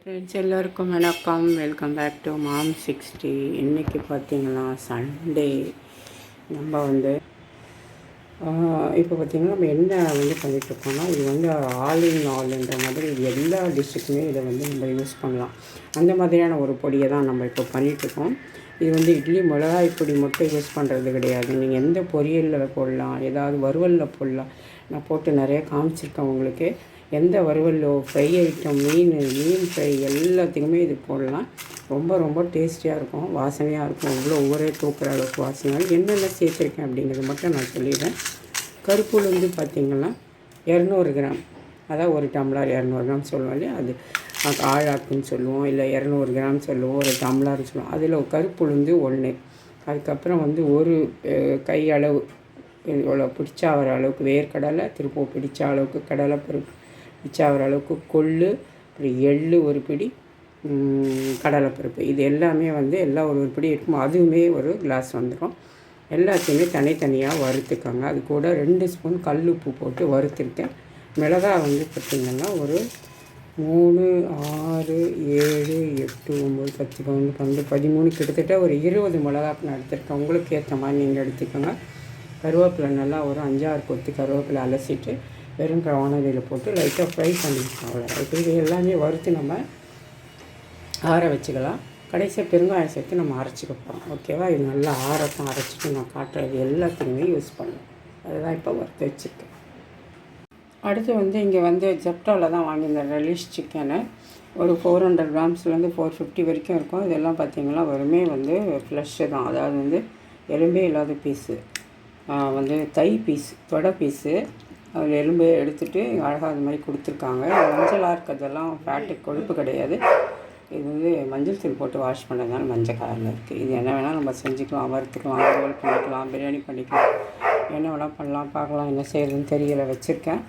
Friends எல்லோருக்கும் வணக்கம். Welcome back to mom sixty இன்றைக்கி பார்த்தீங்கன்னா சண்டே நம்ம வந்து இப்போ பார்த்திங்கன்னா நம்ம என்ன வந்து பண்ணிகிட்ருக்கோம்னா இது வந்து ஆல் இன் ஆல்ன்ற மாதிரி இது எல்லா டிஷ்ஷுக்குமே இதை வந்து நம்ம யூஸ் பண்ணலாம். அந்த மாதிரியான ஒரு பொடியை தான் நம்ம இப்போ பண்ணிகிட்ருக்கோம் இது வந்து இட்லி மிளகாய் பொடி மட்டும் யூஸ் பண்ணுறது கிடையாது. நீங்கள் எந்த பொரியலில் போடலாம் ஏதாவது வறுவலில் போடலாம். நான் போட்டு நிறைய காமிச்சிருக்கேன் உங்களுக்கு. எந்த வறுவலோ ஃப்ரை ஐட்டம் மீன் மீன் ஃப்ரை எல்லாத்துக்குமே இது போடலாம். ரொம்ப ரொம்ப டேஸ்டியாக இருக்கும் வாசனையாக இருக்கும். அவ்வளோ ஒவ்வொரு தூக்குற அளவுக்கு வாசனையாக என்னென்ன சேர்த்துருக்கேன் அப்படிங்கிறது மட்டும் நான் சொல்லிடுறேன். கருப்புள் வந்து பார்த்திங்கன்னா இரநூறு கிராம். அதான் ஒரு டம்ளர் இரநூறு கிராம் சொல்லுவோம் இல்லையா? அது ஆழாக்குன்னு சொல்லுவோம் இல்லை இரநூறு கிராம் சொல்லுவோம் ஒரு டம்ளர்னு சொல்லுவோம். அதில் கருப்புளுந்து ஒன்று அதுக்கப்புறம் வந்து ஒரு கை அளவு இவ்வளோ பிடிச்சா வர அளவுக்கு வேர்க்கடலை திருப்பூர் பிடிச்ச அளவுக்கு கடலை பருப்பு மிச்சாகிற அளவுக்கு கொள்ளு அப்புறம் எள் ஒரு பிடி கடலைப்பருப்பு. இது எல்லாமே வந்து எல்லா ஒரு ஒரு பிடி இருக்கும்? அதுவுமே ஒரு கிளாஸ் வந்துடும் எல்லாத்தையுமே தனித்தனியாக வறுத்துக்கோங்க. அது கூட ரெண்டு ஸ்பூன் கல் உப்பு போட்டு வறுத்துருக்கேன். மிளகாய் வந்து பார்த்திங்கன்னா ஒரு மூணு ஆறு ஏழு எட்டு ஒம்பது பத்து பன்னெண்டு பன்னெண்டு பதிமூணு கிட்டத்தட்ட ஒரு இருபது மிளகா நான் எடுத்துருக்கேன். உங்களுக்கு ஏற்ற மாதிரி நீங்கள் எடுத்துக்கோங்க. கருவேப்பிலை நல்லா ஒரு அஞ்சாறு கொத்து கருவேப்பிலை அலசிட்டு வெறும் வானொலியில் போட்டு லைட்டாக ஃப்ரை பண்ணிக்கலாம் அவ்வளோ இப்போ இது எல்லாமே வறுத்து நம்ம ஆற வச்சுக்கலாம். கடைசியாக பெருங்காயம் சேர்த்து நம்ம அரைச்சிக்க போகிறோம் ஓகேவா இது நல்லா ஆரத்தம் அரைச்சிட்டு நான் காட்டுறது எல்லாத்தையுமே யூஸ் பண்ணுவேன் அதுதான் இப்போ வறுத்து வச்சுருக்கேன். அடுத்து வந்து இங்கே வந்து ஜெப்டாவில் தான் வாங்கியிருந்தேன் ரெலிஷ் சிக்கனு ஒரு ஃபோர் ஹண்ட்ரட் கிராம்ஸ்லேருந்து ஃபோர் ஃபிஃப்டி வரைக்கும் இருக்கும். இதெல்லாம் பார்த்திங்கன்னா வெறுமே வந்து ஃப்ளஷ்ஷு தான். அதாவது வந்து எலும்பே இல்லாத பீஸு வந்து தை பீஸ் தொடை பீஸு அதில் எலும்பு எடுத்துகிட்டு அழகாக அது மாதிரி கொடுத்துருக்காங்க. மஞ்சளாக இருக்கிறதெல்லாம் ஃபேட்டு கொழுப்பு கிடையாது. இது வந்து மஞ்சள் தூள் போட்டு வாஷ் பண்ணுறதுனால மஞ்சள் கலரில் இருக்குது இது என்ன வேணால் நம்ம செஞ்சுக்கலாம் வறுத்துக்கலாம் ரோல் பண்ணிக்கலாம் பிரியாணி பண்ணிக்கலாம். என்ன வேணால் பண்ணலாம் பார்க்கலாம் என்ன செய்கிறதுன்னு தெரியல வச்சுருக்கேன்.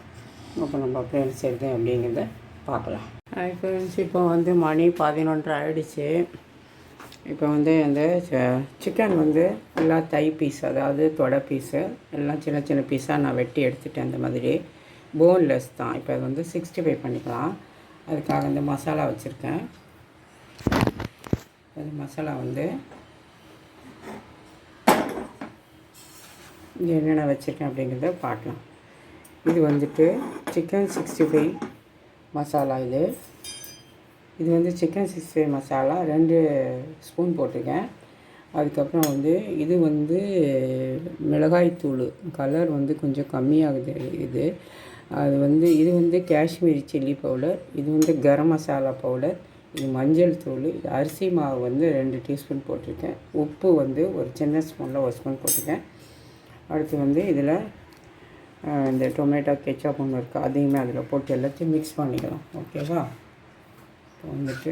இப்போ நம்ம அப்படியே என்ன செய்கிறது அப்படிங்கிறத பார்க்கலாம். இப்போ வந்து மணி பதினொன்று ஆகிடுச்சு இப்போ வந்து அந்த சிக்கன் வந்து எல்லாம் தை பீஸ் அதாவது தொடை பீஸு எல்லாம் சின்ன சின்ன பீஸாக நான் வெட்டி எடுத்துட்டேன் அந்த மாதிரி. போன்லெஸ் தான். இப்போ அது வந்து சிக்ஸ்டி ஃபைவ் பண்ணிக்கலாம். அதுக்காக இந்த மசாலா வச்சுருக்கேன். அது மசாலா வந்து இங்கே என்னென்ன வச்சுருக்கேன் அப்படிங்கிறத பார்க்கலாம். இது வந்துட்டு சிக்கன் சிக்ஸ்டி ஃபைவ் மசாலா இது. இது வந்து சிக்கன் சிக்ஸ்டி மசாலா ரெண்டு ஸ்பூன் போட்டிருக்கேன் அதுக்கப்புறம் வந்து இது வந்து மிளகாய்த்தூள் கலர் வந்து கொஞ்சம் கம்மியாகுது இது. அது வந்து இது வந்து காஷ்மீரி சில்லி பவுடர் இது வந்து கரம் மசாலா பவுடர் இது மஞ்சள் தூள் இது அரிசி மாவு வந்து ரெண்டு டீஸ்பூன் போட்டிருக்கேன். உப்பு வந்து ஒரு சின்ன ஸ்பூனில் ஒரு ஸ்பூன் போட்டிருக்கேன் அடுத்து வந்து இதில் இந்த டொமேட்டோ கெச்சப் ஒன்று இருக்குது அதையுமே அதில் போட்டு எல்லாத்தையும் மிக்ஸ் பண்ணிக்கலாம். ஓகேவா இப்போ வந்துட்டு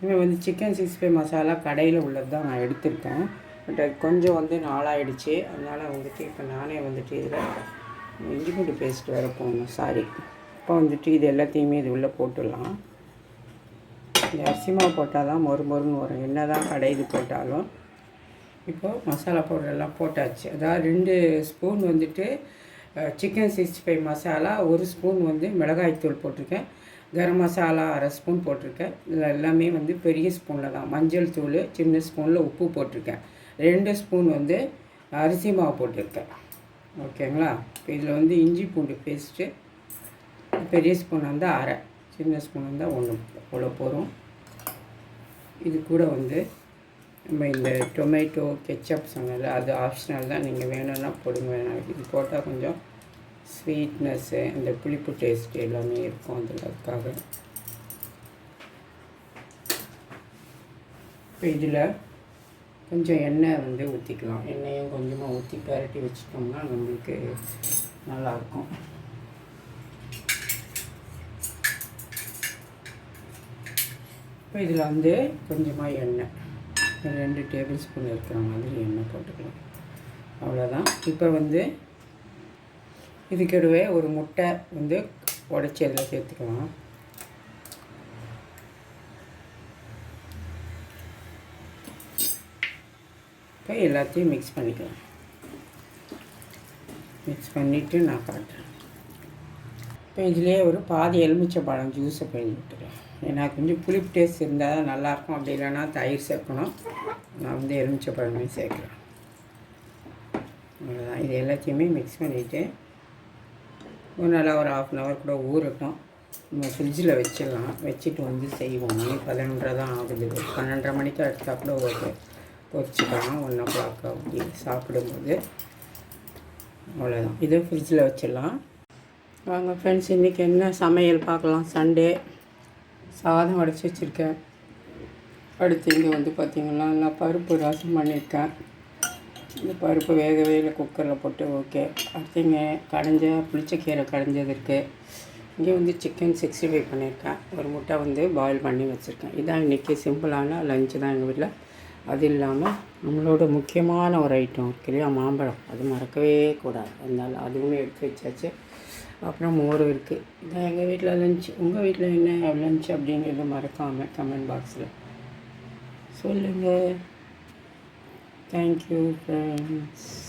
இனிமேல் வந்து சிக்கன் சிக்ஸ்டி ஃபைவ் மசாலா கடையில் உள்ளது தான் நான் எடுத்திருக்கேன். பட் அது கொஞ்சம் வந்து நாளாகிடுச்சு அதனால் வந்துட்டு இப்போ நானே வந்துட்டு இதில் இஞ்சி பூண்டு பேஸ்ட் வேறு போகணும் சாரி இப்போ வந்துட்டு இது எல்லாத்தையுமே இது உள்ளே போட்டுடலாம். இந்த அரிசி மாவு போட்டால் தான் மொறு மொறுன்னு வரும். என்ன தான் கடை இது போட்டாலும். இப்போது மசாலா பவுடரெல்லாம் போட்டாச்சு. அதாவது ரெண்டு ஸ்பூன் வந்துட்டு சிக்கன் சிக்ஸ்டி ஃபைவ் மசாலா ஒரு ஸ்பூன் வந்து மிளகாய்த்தூள் போட்டிருக்கேன். கரம் மசாலா அரை ஸ்பூன் போட்டிருக்கேன். இதில் எல்லாமே வந்து பெரிய ஸ்பூனில் தான். மஞ்சள் தூள் சின்ன ஸ்பூனில் உப்பு போட்டிருக்கேன். ரெண்டு ஸ்பூன் வந்து அரிசி மாவு போட்டிருக்கேன். ஓகேங்களா? இப்போ இதில் வந்து இஞ்சி பூண்டு பேஸ்ட்டு பெரிய ஸ்பூன் வந்து அரை சின்ன ஸ்பூன் வந்து ஒன்று அவ்வளோ போகிறோம். இது கூட வந்து நம்ம இந்த டொமேட்டோ கெச்சப் சொன்னல அது ஆப்ஷனல் தான். நீங்கள் வேணும்னா போடுங்க. வேணாம் இது போட்டால் கொஞ்சம் ஸ்வீட்னஸ்ஸு இந்த புளிப்பு டேஸ்ட் எல்லாமே இருக்கும் அதில் அதுக்காக. இப்போ இதில் கொஞ்சம் எண்ணெய் வந்து ஊற்றிக்கலாம் எண்ணெயும் கொஞ்சமாக ஊற்றி பரட்டி வச்சுட்டோம்னா நம்மளுக்கு நல்லாயிருக்கும். இப்போ இதில் வந்து கொஞ்சமாக எண்ணெய். ரெண்டு டேபிள் ஸ்பூன் இருக்கிற மாதிரி எண்ணெய் போட்டுக்கலாம். அவ்வளோதான் இப்போ வந்து இதுக்கிடவே ஒரு முட்டை வந்து உடச்சி அதில் சேர்த்துக்கலாம். இப்போ எல்லாத்தையும் மிக்ஸ் பண்ணிக்கலாம். மிக்ஸ் பண்ணிவிட்டு நான் காட்டுறேன். இப்போ இதுலேயே ஒரு பாதி எலுமிச்சை பழம் ஜூஸை பிழிஞ்சு விட்டுறேன் ஏன்னா கொஞ்சம் புளிப்பு டேஸ்ட் இருந்தால் தான் நல்லாயிருக்கும். அப்படி இல்லைன்னா தயிர் சேர்க்கணும். நான் வந்து எலுமிச்சை பழமே சேர்க்குறேன். அவ்வளோதான் இது எல்லாத்தையுமே மிக்ஸ் பண்ணிவிட்டு ஒரு நல்லா ஒரு ஆஃப் அன் ஹவர் கூட ஊறட்டும். நம்ம ஃப்ரிட்ஜில் வச்சிடலாம். வச்சுட்டு வந்து செய்வோம். மணி பதினொன்றரை தான் ஆகுது. ஒரு பன்னெண்டரை மணிக்கு எடுத்தால் கூட ஓகே பொறிச்சிக்கலாம். ஒன் ஓ கிளாக் அப்படி சாப்பிடும்போது. அவ்வளோதான் இதை ஃப்ரிட்ஜில் வச்சிடலாம். வாங்க ஃப்ரெண்ட்ஸ் இன்றைக்கி என்ன சமையல் பார்க்கலாம். சண்டே சாதம் அடைச்சி வச்சுருக்கேன். அடுத்து இங்கே வந்து பார்த்திங்கன்னா நான் பருப்பு ரசம் பண்ணியிருக்கேன். இந்த பருப்பு வேக வேக குக்கரில் போட்டு ஓகே அடுத்து கடைஞ்ச கடைஞ்ச புளிச்சக்கீரை கடைஞ்சது இருக்குது இங்கே வந்து சிக்கன் சிக்ஸ்டி ஃபைவ் பண்ணியிருக்கேன். ஒரு முட்டை வந்து பாயில் பண்ணி வச்சுருக்கேன். இதான் இன்றைக்கி சிம்பிளான லஞ்சு தான் எங்கள் வீட்டில் அது இல்லாமல் நம்மளோட முக்கியமான ஒரு ஐட்டம் இருக்கு இல்லையா மாம்பழம். அது மறக்கவே கூடாது. அதனால் அதுவுமே எடுத்து வச்சாச்சு. அப்புறம் மோர் இருக்குது இதான் எங்கள் வீட்டில் லஞ்ச் உங்கள் வீட்டில் என்ன லஞ்ச் அப்படிங்கிறது மறக்காமல் கமெண்ட் பாக்ஸில் சொல்லுங்கள் தேங்க்யூ ஃப்ரெண்ட்ஸ்